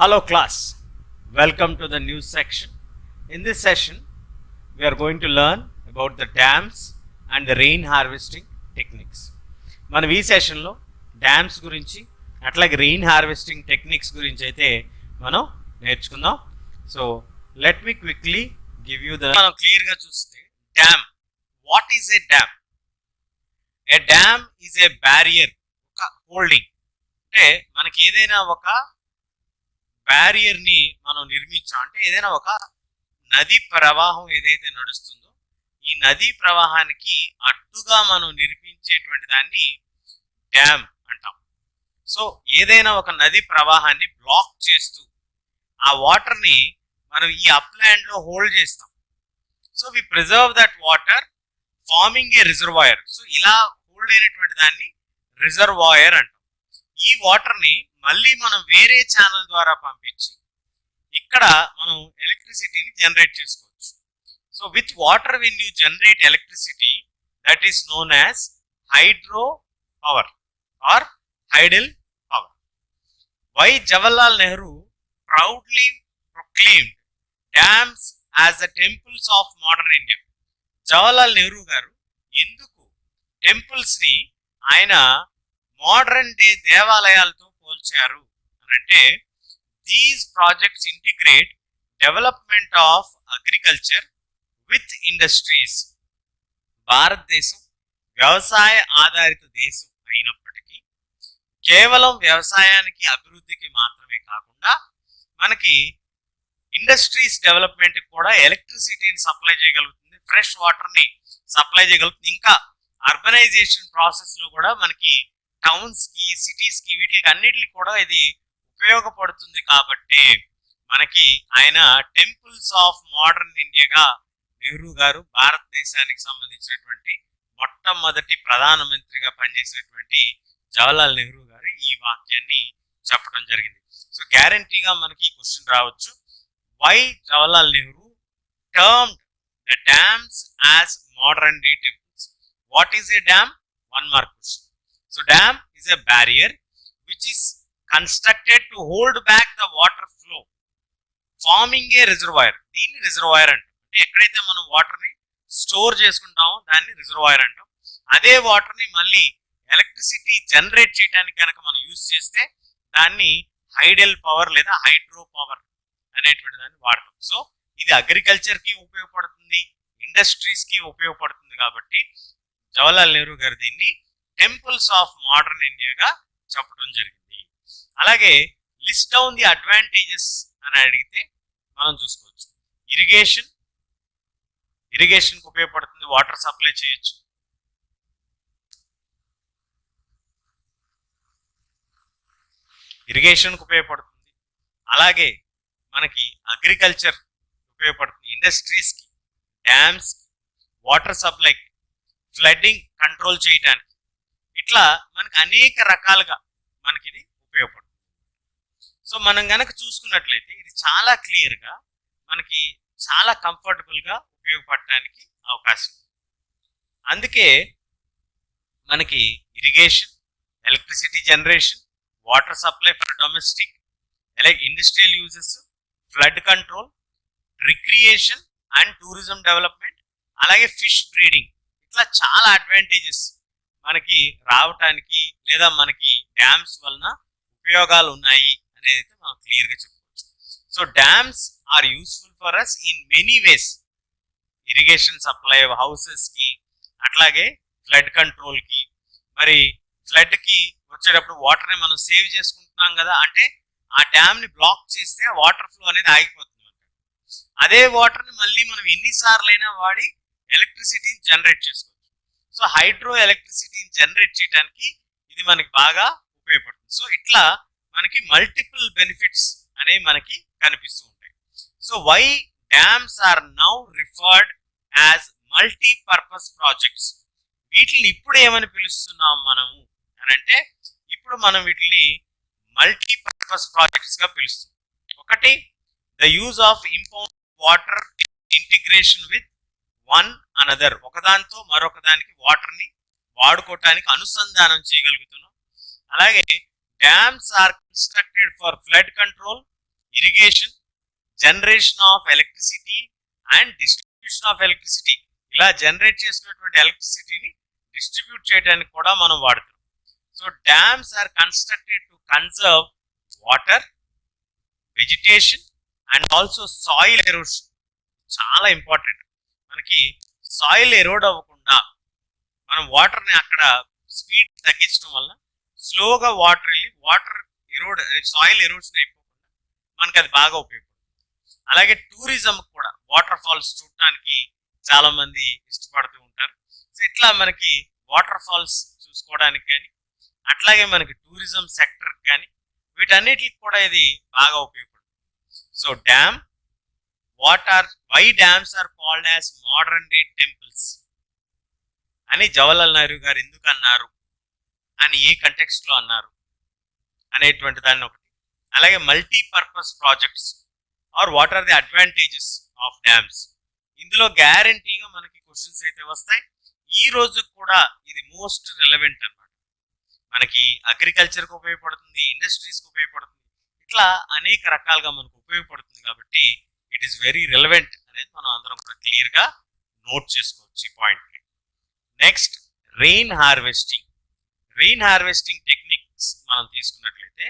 Hello class, welcome to the news section. In this session, we are going to learn about the dams and the rain harvesting techniques. మనం ఈ సెషన్లో dams గురించి అట్లాగే rain harvesting techniques గురించి అయితే మనం నేర్చుకుందాం. So let me quickly give you the మనం క్లియర్గా చూస్తే dam what is a dam a dam is a barrier ఒక హోల్డింగ్ అంటే మనకి ఏదైనా ఒక బ్యారియర్ని మనం నిర్మించాం. అంటే ఏదైనా ఒక నది ప్రవాహం ఏదైతే నడుస్తుందో ఈ నదీ ప్రవాహానికి అడ్డుగా మనం నిర్మించేటువంటి దాన్ని డ్యామ్ అంటాం. సో ఏదైనా ఒక నది ప్రవాహాన్ని బ్లాక్ చేస్తూ ఆ వాటర్ని మనం ఈ అప్లాండ్లో హోల్డ్ చేస్తాం. So we preserve that water forming a reservoir so ఇలా హోల్డ్ అయినటువంటి దాన్ని రిజర్వాయర్ అంటాం. ఈ వాటర్ని మళ్ళీ మనం వేరే ఛానల్ ద్వారా పంపించి ఇక్కడ మనం ఎలక్ట్రిసిటీని జనరేట్ చేసుకోవచ్చు. So with water when you generate electricity that is known as hydro power or hydel power why Jawaharlal Nehru proudly proclaimed dams as the temples of modern India Jawaharlal Nehru garu ఎందుకు టెంపుల్స్ని ఆయన modern day దేవాలయాలతో పోల్చారు అని అంటే these projects integrate development of agriculture with industries భారతదేశం వ్యవసాయ ఆధారిత దేశం అయినప్పటికీ కేవలం వ్యవసాయానికి అభివృద్ధికి మాత్రమే కాకుండా మనకి ఇండస్ట్రీస్ డెవలప్మెంట్ కూడా ఎలక్ట్రిసిటీని సప్లై చేయగలుగుతుంది ఫ్రెష్ వాటర్ని సప్లై చేయగలుగుతుంది. ఇంకా అర్బనైజేషన్ ప్రాసెస్లో కూడా మనకి టౌన్స్కి సిటీస్కి వీటికి అన్నిటికి కూడా ఇది ఉపయోగపడుతుంది కాబట్టి మనకి ఆయన టెంపుల్స్ ఆఫ్ మోడర్న్ ఇండియాగా నెహ్రూ గారు భారతదేశానికి సంబంధించినటువంటి మొట్టమొదటి ప్రధానమంత్రిగా పనిచేసినటువంటి జవహర్లాల్ నెహ్రూ గారు ఈ వాక్యాన్ని చెప్పడం జరిగింది. సో గ్యారంటీగా మనకి ఈ క్వశ్చన్ రావచ్చు. Why Jawaharlal Nehru termed the dams as modern day temples what is a dam one mark question so dam is a barrier which is constructed to hold back the water flow forming a reservoir దీన్ని reservoir అంటాం. అంటే ఎక్కడైతే మనం వాటర్ని store చేసుకుంటామో దాన్ని reservoir అంటాం. అదే వాటర్ని మళ్ళీ ఎలక్ట్రిసిటీ జనరేట్ చేయడానికి కనుక మనం యూజ్ చేస్తే దాన్ని హైడల్ పవర్ లేదా హైడ్రో పవర్ అనేటువంటి దాన్ని వాడతాం. సో ఇది అగ్రికల్చర్కి ఉపయోగపడుతుంది ఇండస్ట్రీస్కి ఉపయోగపడుతుంది కాబట్టి జవహర్లాల్ నెహ్రూ గారు దీన్ని టెంపుల్స్ ఆఫ్ మోడర్న్ ఇండియాగా చెప్పడం జరిగింది. అలాగే లిస్ట్ డౌన్ ది అడ్వాంటేజెస్ అని అడిగితే మనం చూసుకోవచ్చు. ఇరిగేషన్ ఇరిగేషన్కి ఉపయోగపడుతుంది వాటర్ సప్లై చేయొచ్చు. ఇరిగేషన్కి ఉపయోగపడుతుంది. అలాగే మనకి అగ్రికల్చర్ ఉపయోగపడుతుంది ఇండస్ట్రీస్కి డ్యామ్స్కి dams water supply flooding control చేయడానికి ఇట్లా మనకి అనేక రకాలుగా మనకి ఇది ఉపయోగపడుతుంది. సో మనం గనక చూసుకున్నట్లయితే ఇది చాలా క్లియర్గా మనకి చాలా కంఫర్టబుల్గా ఉపయోగపడటానికి అవకాశం ఉంది. అందుకే మనకి irrigation electricity generation water supply for domestic అలాగే industrial uses flood control recreation and tourism development అలాగే ఫిష్ బ్రీడింగ్. ఇట్లా చాలా అడ్వాంటేజెస్ మనకి రావటానికి లేదా మనకి డ్యామ్స్ వలన ఉపయోగాలు ఉన్నాయి అనేది అయితే మనం క్లియర్గా చెప్పుకోవచ్చు. So dams are useful for us in many ways irrigation supply హౌసెస్కి అట్లాగే ఫ్లడ్ కంట్రోల్కి. మరి ఫ్లడ్కి వచ్చేటప్పుడు వాటర్ని మనం సేవ్ చేసుకుంటున్నాం కదా అంటే ఆ డ్యామ్ని బ్లాక్ చేస్తే వాటర్ ఫ్లో అనేది ఆగిపోతుంది అదే వాటర్ని మళ్ళీ మనం ఎన్నిసార్లు అయినా వాడి ఎలక్ట్రిసిటీని జనరేట్ చేసుకోవచ్చు. సో హైడ్రో ఎలక్ట్రిసిటీని జనరేట్ చేయడానికి ఇది మనకి బాగా ఉపయోగపడుతుంది. సో ఇట్లా మనకి మల్టిపుల్ బెనిఫిట్స్ అనేవి మనకి కనిపిస్తూ ఉంటాయి. So why dams are now referred as multipurpose projects. వీటిని ఇప్పుడు ఏమని పిలుస్తున్నాం మనము? అని అంటే ఇప్పుడు మనం వీటిని మల్టీపర్పస్ ప్రాజెక్ట్స్గా పిలుస్తున్నాం. ఒకటి the use of impound water integration with one another. ఒకదానితో మరొక దానికి వాడుకోవటానికి అనుసంధానం చేయగలుగుతున్నాం. అలాగే dams are constructed for flood control irrigation generation of electricity and distribution of electricity ఇలా జనరేట్ చేసినటువంటి ఎలక్ట్రిసిటీని డిస్ట్రిబ్యూట్ చేయడానికి కూడా మనం వాడుతాం so dams are constructed to conserve water vegetation and also soil erosion చాలా ఇంపార్టెంట్ మనకి సాయిల్ ఎరోడ్ అవ్వకుండా మనం వాటర్ని అక్కడ స్పీడ్ తగ్గించడం వల్ల స్లోగా వాటర్ వెళ్ళి వాటర్ ఎరోడ్ సాయిల్ ఎరోషన్ అయిపోకుండా మనకి అది బాగా ఉపయోగపడుతుంది. అలాగే టూరిజం కూడా వాటర్ ఫాల్స్ చూడటానికి చాలా మంది ఇష్టపడుతూ ఉంటారు. సో ఇట్లా మనకి వాటర్ ఫాల్స్ చూసుకోవడానికి కానీ అట్లాగే మనకి టూరిజం సెక్టర్ కానీ వీటన్నిటికి కూడా ఇది బాగా ఉపయోగపడుతుంది. So dam what are why dams are called as modern day temples? అని జవహర్లాల్ నెహ్రూ గారు ఎందుకు అన్నారు? అని ఏ కంటెక్స్ట్లో అన్నారు? అనేటువంటి దాన్ని ఒకటి. అలాగే multipurpose projects are what are the advantages of dams ఇందులో గ్యారంటీగా మనకి క్వశ్చన్స్ అయితే వస్తాయి. ఈ రోజు కూడా ఇది మోస్ట్ రిలవెంట్ అన్నమాట. మనకి అగ్రికల్చర్కి ఉపయోగపడుతుంది ఇండస్ట్రీస్కి ఉపయోగపడుతుంది. ఇట్లా అనేక రకాలుగా మనకు ఉపయోగపడుతుంది కాబట్టి ఇట్ ఈస్ వెరీ రిలవెంట్ అనేది మనం అందరం కూడా క్లియర్గా నోట్ చేసుకోవచ్చు ఈ point next rain harvesting rain harvesting techniques మనం తీసుకున్నట్లయితే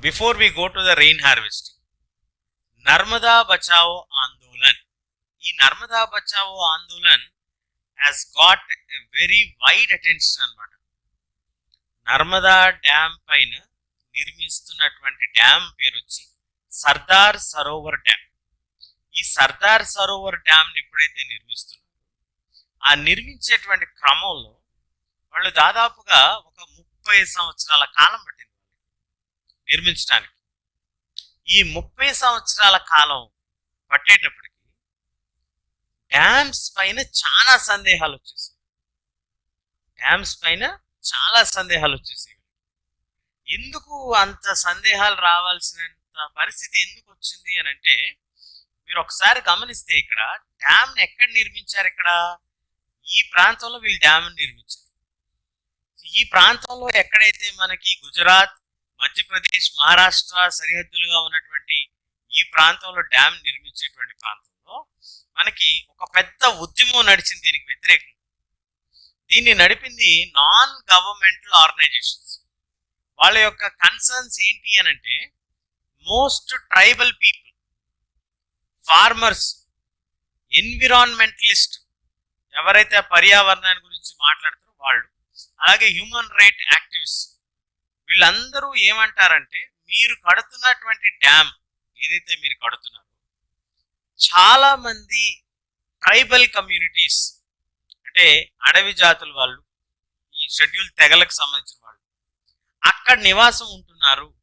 before we go to the rain harvesting Narmada Bachao Andolan ఈ Narmada Bachao Andolan has got a very wide attention అనమాట. నర్మదా డ్యామ్ పైన నిర్మిస్తున్నటువంటి డ్యామ్ పేరు వచ్చి సర్దార్ సరోవర్ డ్యామ్. ఈ సర్దార్ సరోవర్ డ్యామ్ని ఎప్పుడైతే నిర్మిస్తున్నారో ఆ నిర్మించేటువంటి క్రమంలో వాళ్ళు దాదాపుగా ఒక ముప్పై సంవత్సరాల కాలం పట్టింది నిర్మించడానికి ఈ ముప్పై సంవత్సరాల కాలం పట్టేటప్పటికి డ్యామ్స్ పైన చాలా సందేహాలు వచ్చేసాయి. డ్యామ్స్ పైన చాలా సందేహాలు వచ్చేసాయి. ఎందుకు అంత సందేహాలు రావాల్సినంత పరిస్థితి ఎందుకు వచ్చింది అని అంటే మీరు ఒకసారి గమనిస్తే ఇక్కడ డ్యామ్ ఎక్కడ నిర్మించారు ఇక్కడ? ఈ ప్రాంతంలో వీళ్ళు డ్యామ్ నిర్మించారు. ఈ ప్రాంతంలో ఎక్కడైతే మనకి గుజరాత్ మధ్యప్రదేశ్ మహారాష్ట్ర సరిహద్దులుగా ఉన్నటువంటి ఈ ప్రాంతంలో డ్యామ్ నిర్మించేటువంటి ప్రాంతంలో మనకి ఒక పెద్ద ఉద్యమం నడిచింది దీనికి వ్యతిరేకంగా. దీన్ని నడిపింది నాన్ గవర్నమెంటల్ ఆర్గనైజేషన్స్. వాళ్ళ యొక్క కన్సర్న్స్ ఏంటి అని అంటే most tribal people farmers environmentalist ఎవరైతే పర్యావరణాన్ని గురించి మాట్లాడతారో వాళ్ళు అలాగే హ్యూమన్ రైట్ యాక్టివిస్ట్ వీళ్ళందరూ ఏమంటారంటే మీరు కడుతున్నటువంటి డ్యామ్ ఏదైతే మీరు కడుతున్నారో చాలా మంది ట్రైబల్ కమ్యూనిటీస్ అంటే అడవి జాతుల వాళ్ళు ఈ షెడ్యూల్ తెగలకు సంబంధించిన అక్కడ నివాసం ఉంటున్నారు.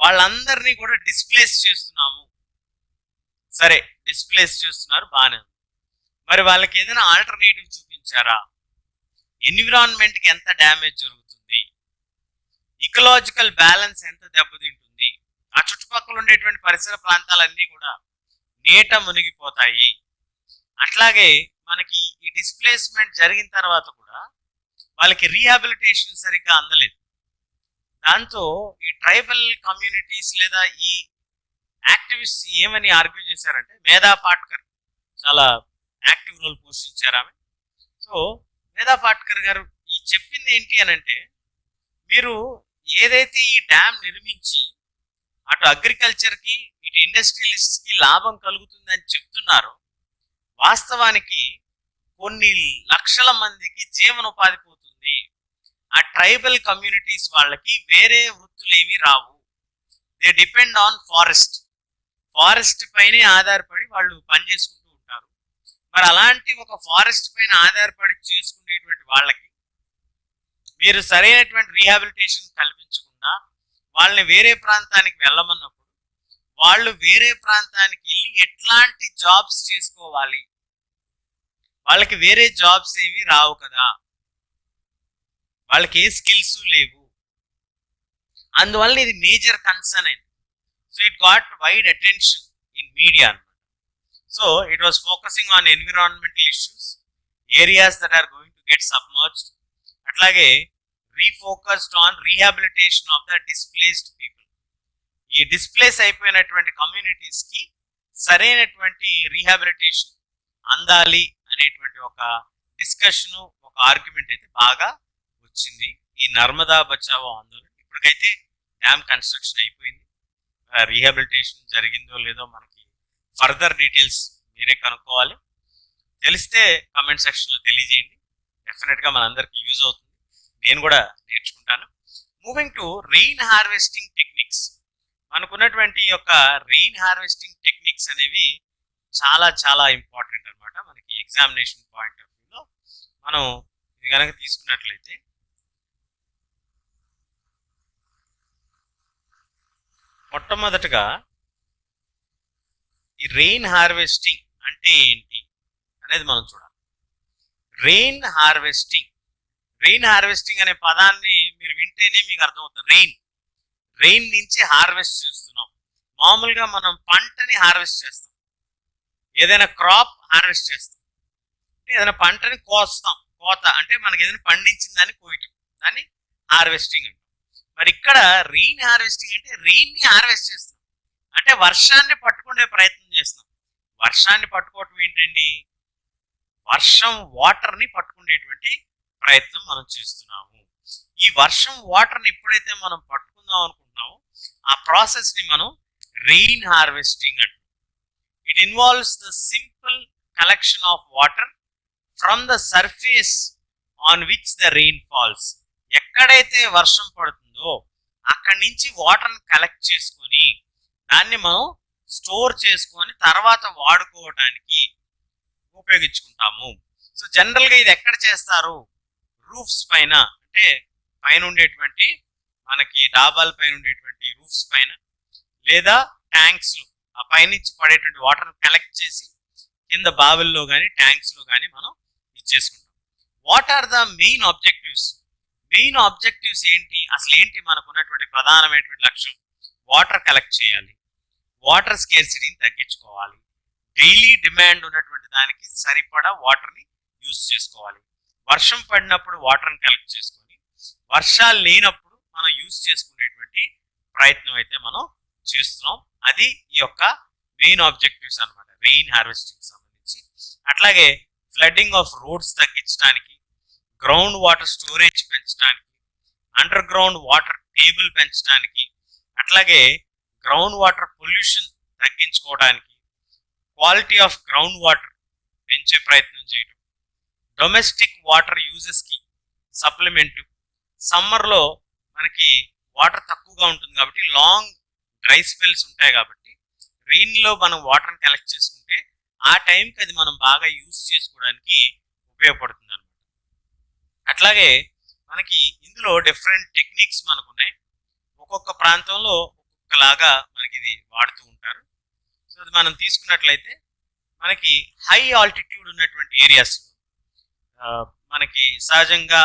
వాళ్ళందరినీ కూడా డిస్ప్లేస్ చేస్తున్నాము. సరే డిస్ప్లేస్ చేస్తున్నారు బాగానే మరి వాళ్ళకి ఏదైనా ఆల్టర్నేటివ్ చూపించారా? ఎన్విరాన్మెంట్కి ఎంత డ్యామేజ్ జరుగుతుంది? ఇకలాజికల్ బ్యాలెన్స్ ఎంత దెబ్బతింటుంది? ఆ చుట్టుపక్కల ఉండేటువంటి పరిసర ప్రాంతాలన్నీ కూడా నీట మునిగిపోతాయి. అట్లాగే మనకి ఈ డిస్ప్లేస్మెంట్ జరిగిన తర్వాత కూడా వాళ్ళకి రీహాబిలిటేషన్ సరిగ్గా అందలేదు. దాంతో ఈ ట్రైబల్ కమ్యూనిటీస్ లేదా ఈ యాక్టివిస్ట్ ఏమని ఆర్గ్యూ చేశారంటే మేధా పాట్కర్ చాలా యాక్టివ్ రోల్ పోషించారు ఆమె. సో మేధా పాట్కర్ గారు ఈ చెప్పింది ఏంటి అని అంటే మీరు ఏదైతే ఈ డ్యామ్ నిర్మించి అటు అగ్రికల్చర్కి ఇటు ఇండస్ట్రియలిస్ట్కి లాభం కలుగుతుందని చెప్తున్నారో వాస్తవానికి కొన్ని లక్షల మందికి జీవనోపాధి పోతుంది ఆ ట్రైబల్ కమ్యూనిటీస్ వాళ్ళకి వేరే వృత్తులు ఏమీ రావు. They depend on forest forest పైనే ఆధారపడి వాళ్ళు పని చేసుకుంటూ ఉంటారు. మరి అలాంటి ఒక ఫారెస్ట్ పైన ఆధారపడి చేసుకునేటువంటి వాళ్ళకి మీరు సరైనటువంటి రీహాబిలిటేషన్ కల్పించకుండా వాళ్ళని వేరే ప్రాంతానికి వెళ్ళమన్నప్పుడు వాళ్ళు వేరే ప్రాంతానికి వెళ్ళి ఎట్లాంటి జాబ్స్ చేసుకోవాలి? వాళ్ళకి వేరే జాబ్స్ ఏమీ రావు కదా. వాళ్ళకి ఏ స్కిల్స్ లేవు. అందువల్ల ఇది మేజర్ కన్సర్న్ అయింది so it got wide attention in media అనమాట so it was focusing on environmental issues areas that are going to get submerged అట్లాగే refocused on rehabilitation of the displaced people ఈ displace అయిపోయినటువంటి కమ్యూనిటీస్కి సరైనటువంటి rehabilitation అందాలి అనేటువంటి ఒక డిస్కషను ఒక ఆర్గ్యుమెంట్ అయితే బాగా వచ్చింది. ఈ నర్మదా బచావో ఆందోళన. ఇప్పటికైతే డ్యామ్ కన్స్ట్రక్షన్ అయిపోయింది. రీహాబిలిటేషన్ జరిగిందో లేదో మనకి ఫర్దర్ డీటెయిల్స్ మీరే కనుక్కోవాలి. తెలిస్తే కమెంట్ సెక్షన్లో తెలియజేయండి. డెఫినెట్గా మనందరికీ యూజ్ అవుతుంది. నేను కూడా నేర్చుకుంటాను. Moving to rain harvesting techniques మనకున్నటువంటి యొక్క రెయిన్ హార్వెస్టింగ్ టెక్నిక్స్ అనేవి చాలా చాలా ఇంపార్టెంట్ అనమాట మనకి ఎగ్జామినేషన్ పాయింట్ ఆఫ్ వ్యూలో మనం ఇది కనుక తీసుకున్నట్లయితే మొట్టమొదటగా ఈ రెయిన్ హార్వెస్టింగ్ అంటే ఏంటి అనేది మనం చూడాలి. రెయిన్ హార్వెస్టింగ్ రెయిన్ హార్వెస్టింగ్ అనే పదాన్ని మీరు వింటేనే మీకు అర్థమవుతుంది. రెయిన్ రెయిన్ నుంచి హార్వెస్ట్ చేస్తున్నాం. మామూలుగా మనం పంటని హార్వెస్ట్ చేస్తాం. ఏదైనా క్రాప్ హార్వెస్ట్ చేస్తాం. అంటే ఏదైనా పంటని కోస్తాం. కోత అంటే మనకి ఏదైనా పండించిన దాన్ని కోయటం. దాన్ని హార్వెస్టింగ్ అంటే మరి ఇక్కడ రెయిన్ హార్వెస్టింగ్ అంటే రెయిన్ని హార్వెస్ట్ చేస్తాం. అంటే వర్షాన్ని పట్టుకునే ప్రయత్నం చేస్తాం. వర్షాన్ని పట్టుకోవటం ఏంటండి? వర్షం వాటర్ని పట్టుకునేటువంటి ప్రయత్నం మనం చేస్తున్నాము. ఈ వర్షం వాటర్ని ఎప్పుడైతే మనం పట్టుకుందాం అనుకుంటున్నామో ఆ ప్రాసెస్ని మనం రెయిన్ హార్వెస్టింగ్ అంటాం. It involves the simple collection of water from the surface on which the rain falls ఎక్కడైతే వర్షం పడుతుందో అక్కడి నుంచి వాటర్ని కలెక్ట్ చేసుకొని దాన్ని మనం స్టోర్ చేసుకొని తర్వాత వాడుకోవడానికి ఉపయోగించుకుంటాము. సో జనరల్గా ఇది ఎక్కడ చేస్తారు? రూఫ్స్ పైన అంటే పైన ఉండేటువంటి మనకి డాబాల పైన ఉండేటువంటి రూఫ్స్ పైన లేదా ట్యాంక్స్లో ఆ పైనుంచి పడేటువంటి వాటర్ని కలెక్ట్ చేసి కింద బావిల్లో కానీ ట్యాంక్స్లో కానీ మనం ఇచ్చేసుకుంటాం what are the main objectives? Main objectives ఏంటి? అసలు ఏంటి మనకు ఉన్నటువంటి ప్రధానమైనటువంటి లక్ష్యం? వాటర్ కలెక్ట్ చేయాలి. వాటర్ స్కేర్సిటీని తగ్గించుకోవాలి. డైలీ డిమాండ్ ఉన్నటువంటి దానికి సరిపడా వాటర్ని యూస్ చేసుకోవాలి. వర్షం పడినప్పుడు వాటర్ని కలెక్ట్ చేసుకొని వర్షాలు లేనప్పుడు మనం యూస్ చేసుకునేటువంటి ప్రయత్నం అయితే మనం చేస్తున్నాం. అది ఈ యొక్క మెయిన్ ఆబ్జెక్టివ్స్ అన్నమాట. రెయిన్ హార్వెస్టింగ్ సంబంధించి. అట్లాగే ఫ్లడ్డింగ్ ఆఫ్ రోడ్స్ తగ్గించడానికి గ్రౌండ్ వాటర్ స్టోరేజ్ పెంచడానికి అండర్ గ్రౌండ్ వాటర్ టేబుల్ పెంచడానికి అట్లాగే గ్రౌండ్ వాటర్ పొల్యూషన్ తగ్గించుకోవడానికి క్వాలిటీ ఆఫ్ గ్రౌండ్ వాటర్ పెంచే ప్రయత్నం చేయడం డొమెస్టిక్ వాటర్ యూజెస్కి సప్లిమెంట్ సమ్మర్లో మనకి వాటర్ తక్కువగా ఉంటుంది కాబట్టి లాంగ్ డ్రై స్పెల్స్ ఉంటాయి కాబట్టి రెయిన్లో మనం వాటర్ని కలెక్ట్ చేసుకుంటే ఆ టైంకి అది మనం బాగా యూజ్ చేసుకోవడానికి ఉపయోగపడుతుంది. అట్లాగే మనకి ఇందులో డిఫరెంట్ టెక్నిక్స్ మనకు ఉన్నాయి ఒక్కొక్క ప్రాంతంలో ఒక్కొక్కలాగా మనకి ఇది వాడుతూ ఉంటారు. సో అది మనం తీసుకున్నట్లయితే మనకి హై ఆల్టిట్యూడ్ ఉన్నటువంటి ఏరియాస్ మనకి సహజంగా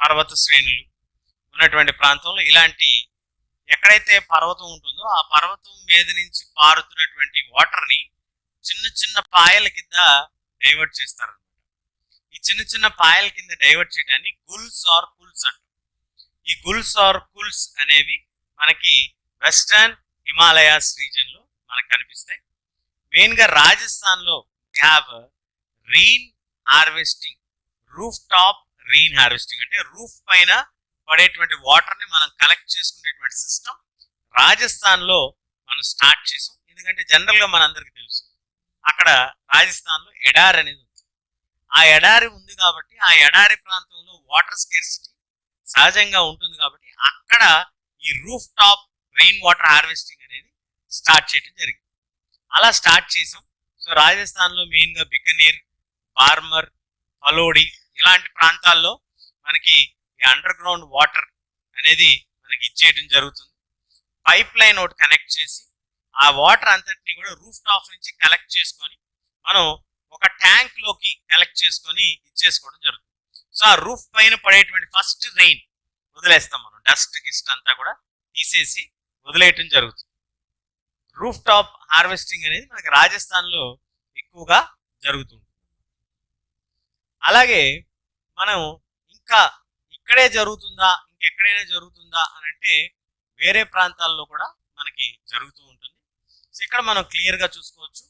పర్వత శ్రేణులు ఉన్నటువంటి ప్రాంతంలో ఇలాంటి ఎక్కడైతే పర్వతం ఉంటుందో ఆ పర్వతం మీద నుంచి పారుతున్నటువంటి వాటర్ని చిన్న చిన్న పాయల కింద డైవర్ట్ చేస్తారనమాట ఈ చిన్న చిన్న పాయల కింద డైవర్ట్ చేయడాన్ని గుల్స్ ఆర్ కుల్స్ అంటారు. ఈ గుల్స్ ఆర్ కుల్స్ అనేవి మనకి వెస్టర్న్ హిమాలయాస్ రీజియన్లో మనకు కనిపిస్తాయి. మెయిన్గా రాజస్థాన్లో have rain harvesting roof top rain harvesting అంటే రూఫ్ పైన పడేటువంటి వాటర్ని మనం కలెక్ట్ చేసుకునేటువంటి సిస్టమ్ రాజస్థాన్లో మనం స్టార్ట్ చేసాం. ఎందుకంటే జనరల్గా మనందరికీ తెలుసు. అక్కడ రాజస్థాన్లో ఎడార్ అనేది ఆ ఎడారి ఉంది కాబట్టి ఆ ఎడారి ప్రాంతంలో వాటర్ స్కేర్సిటీ సహజంగా ఉంటుంది కాబట్టి అక్కడ ఈ roof top rain water harvesting అనేది స్టార్ట్ చేయడం జరిగింది. అలా స్టార్ట్ చేసాం. సో రాజస్థాన్లో మెయిన్గా బికనీర్ బార్మర్ పలోడి ఇలాంటి ప్రాంతాల్లో మనకి ఈ అండర్ గ్రౌండ్ వాటర్ అనేది మనకి ఇచ్చేయడం జరుగుతుంది. పైప్ లైన్ ఒకటి కనెక్ట్ చేసి ఆ వాటర్ అంతటిని కూడా రూఫ్ టాప్ నుంచి కలెక్ట్ చేసుకొని మనం ఒక ట్యాంక్లోకి కలెక్ట్ చేసుకొని ఇచ్చేసుకోవడం జరుగుతుంది. సో ఆ రూఫ్ పైన పడేటువంటి ఫస్ట్ రెయిన్ వదిలేస్తాం మనం. డస్ట్ గిస్ట్ అంతా కూడా తీసేసి వదిలేయటం జరుగుతుంది. రూఫ్ టాప్ హార్వెస్టింగ్ అనేది మనకి రాజస్థాన్లో ఎక్కువగా జరుగుతుంది. అలాగే మనం ఇంకా ఇక్కడే జరుగుతుందా ఇంకెక్కడైనా జరుగుతుందా అని అంటే వేరే ప్రాంతాల్లో కూడా మనకి జరుగుతూ ఉంటుంది. సో ఇక్కడ మనం క్లియర్గా చూసుకోవచ్చు.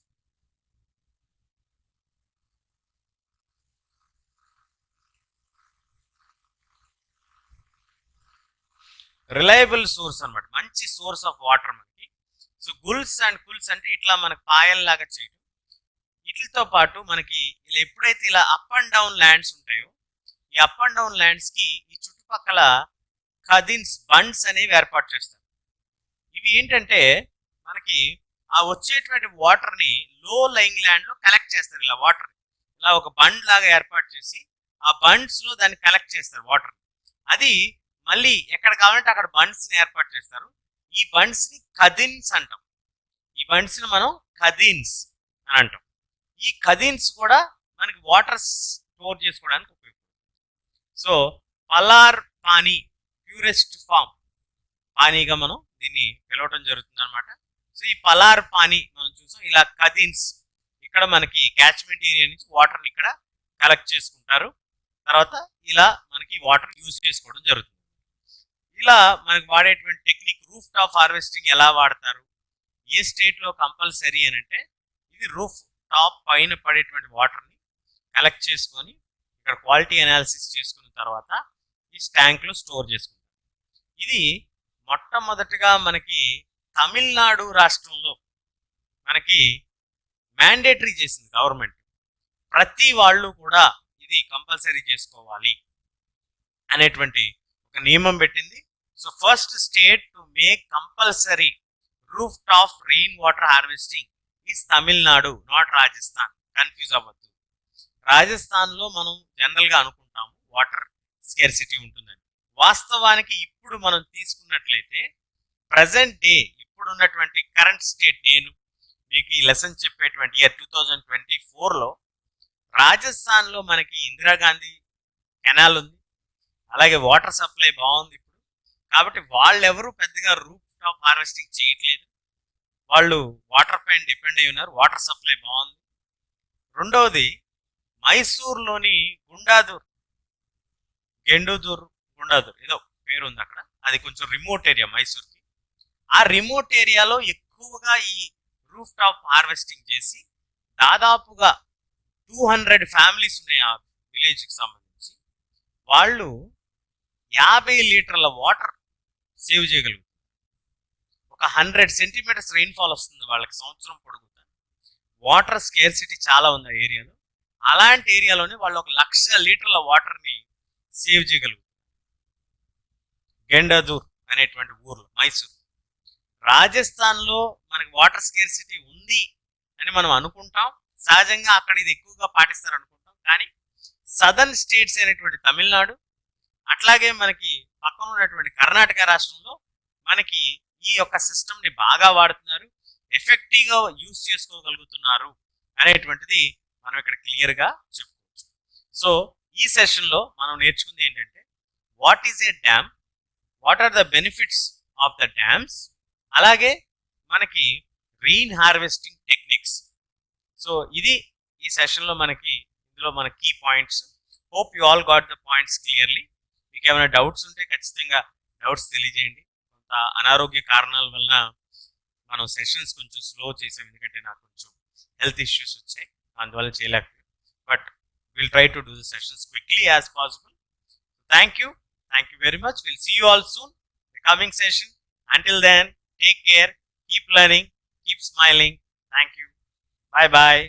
రిలయబుల్ సోర్స్ అన్నమాట. మంచి సోర్స్ ఆఫ్ వాటర్ మనకి. సో గుల్స్ అండ్ కుల్స్ అంటే ఇట్లా మనకి పాయల్లాగా చేయడం వీటితో పాటు మనకి ఇలా ఎప్పుడైతే ఇలా అప్ అండ్ డౌన్ ల్యాండ్స్ ఉంటాయో ఈ అప్ అండ్ డౌన్ ల్యాండ్స్కి ఈ చుట్టుపక్కల కదిన్స్ బండ్స్ అనేవి ఏర్పాటు చేస్తారు. ఇవి ఏంటంటే మనకి ఆ వచ్చేటువంటి వాటర్ని లో లయింగ్ ల్యాండ్లో కలెక్ట్ చేస్తారు ఇలా వాటర్ ఇలా ఒక బండ్ లాగా ఏర్పాటు చేసి ఆ బండ్స్లో దాన్ని కలెక్ట్ చేస్తారు వాటర్ అది మళ్ళీ ఎక్కడ కావాలంటే అక్కడ బండ్స్ని ఏర్పాటు చేస్తారు. ఈ బండ్స్ని కదిన్స్ అంటాం. ఈ బండ్స్ని మనం కదిన్స్ అని అంటాం. ఈ కదిన్స్ కూడా మనకి వాటర్ స్టోర్ చేసుకోవడానికి ఉపయోగపడుతుంది. So palar pani purest form పానీగా మనం దీన్ని పిలవటం జరుగుతుంది అనమాట సో ఈ పలార్ పానీ మనం చూసాం. ఇలా కదిన్స్ ఇక్కడ మనకి క్యాచ్మెంట్ ఏరియా నుంచి వాటర్ని ఇక్కడ కలెక్ట్ చేసుకుంటారు. తర్వాత ఇలా మనకి వాటర్ యూజ్ చేసుకోవడం జరుగుతుంది. ఇలా మనకు వాడేటువంటి టెక్నిక్ రూఫ్ టాప్ హార్వెస్టింగ్ ఎలా వాడతారు? ఏ స్టేట్లో కంపల్సరీ అని అంటే ఇది రూఫ్ టాప్ పైన పడేటువంటి వాటర్ని కలెక్ట్ చేసుకొని ఇక్కడ క్వాలిటీ అనాలిసిస్ చేసుకున్న తర్వాత ఈ ట్యాంక్లో స్టోర్ చేసుకుంటారు. ఇది మొట్టమొదటిగా మనకి తమిళనాడు రాష్ట్రంలో మనకి మ్యాండేటరీ చేసింది గవర్నమెంట్. ప్రతి వాళ్ళు కూడా ఇది కంపల్సరీ చేసుకోవాలి అనేటువంటి ఒక నియమం పెట్టింది. So first state to make compulsory roof top rain water harvesting is Tamil Nadu not Rajasthan confuse అవ్వద్దు. రాజస్థాన్లో మనం జనరల్గా అనుకుంటాము వాటర్ స్కేర్సిటీ ఉంటుందని. వాస్తవానికి ఇప్పుడు మనం తీసుకున్నట్లయితే ప్రజెంట్ డే ఇప్పుడు ఉన్నటువంటి కరెంట్ స్టేట్ నేను మీకు ఈ లెసన్ చెప్పేటువంటి ఇయర్ టూ థౌజండ్ ట్వంటీ ఫోర్లో రాజస్థాన్లో మనకి ఇందిరాగాంధీ కెనాల్ ఉంది. అలాగే వాటర్ సప్లై బాగుంది. కాబట్టి వాళ్ళెవరూ పెద్దగా రూఫ్ టాప్ హార్వెస్టింగ్ చేయట్లేదు. వాళ్ళు వాటర్ పైన డిపెండ్ అయి ఉన్నారు. వాటర్ సప్లై బాగుంది. రెండవది మైసూర్లోని గుండాదూర్. గెండూదూర్ గుండాదూర్. ఏదో పేరు ఉంది అక్కడ. అది కొంచెం రిమోట్ ఏరియా మైసూర్కి. ఆ రిమోట్ ఏరియాలో ఎక్కువగా ఈ రూఫ్ టాప్ హార్వెస్టింగ్ చేసి దాదాపుగా టూ హండ్రెడ్ ఫ్యామిలీస్ ఉన్నాయి ఆ విలేజ్కి సంబంధించి. వాళ్ళు యాభై లీటర్ల వాటర్ సేవ్ చేయగలుగుతారు. ఒక హండ్రెడ్ సెంటీమీటర్స్ రెయిన్ఫాల్ వస్తుంది వాళ్ళకి సంవత్సరం పొడుగుతా. వాటర్ స్కేర్సిటీ చాలా ఉంది ఆ ఏరియాలో. అలాంటి ఏరియాలోనే వాళ్ళు ఒక లక్ష లీటర్ల వాటర్ని సేవ్ చేయగలుగుతారు. గెండదూర్ అనేటువంటి ఊర్లో మైసూర్. రాజస్థాన్లో మనకి వాటర్ స్కేర్సిటీ ఉంది అని మనం అనుకుంటాం. సహజంగా అక్కడ ఇది ఎక్కువగా పాటిస్తారు అనుకుంటాం కానీ సదర్న్ స్టేట్స్ అయినటువంటి తమిళనాడు అట్లాగే మనకి పక్కన ఉన్నటువంటి కర్ణాటక రాష్ట్రంలో మనకి ఈ యొక్క సిస్టమ్ని బాగా వాడుతున్నారు. ఎఫెక్టివ్గా యూస్ యూజ్ చేసుకోగలుగుతున్నారు అనేటువంటిది మనం ఇక్కడ క్లియర్గా చెప్పుకోవచ్చు. సో ఈ సెషన్లో మనం నేర్చుకుంది ఏంటంటే what is a dam what are the benefits of the dams అలాగే మనకి రెయిన్ హార్వెస్టింగ్ టెక్నిక్స్ సో ఇది ఈ సెషన్లో మనకి ఇందులో మన key points hope you all got the points clearly మీకు ఏమైనా డౌట్స్ ఉంటే ఖచ్చితంగా డౌట్స్ తెలియజేయండి. కొంత అనారోగ్య కారణాల వలన మనం సెషన్స్ కొంచెం స్లో చేసాం. ఎందుకంటే నాకు కొంచెం హెల్త్ ఇష్యూస్ వచ్చాయి. అందువల్ల చేయలేకపోయాం but will try to do the sessions quickly as possible. Thank you. Thank you very much. Will see you all soon. The coming session. Until then take care keep learning keep smiling thank you bye bye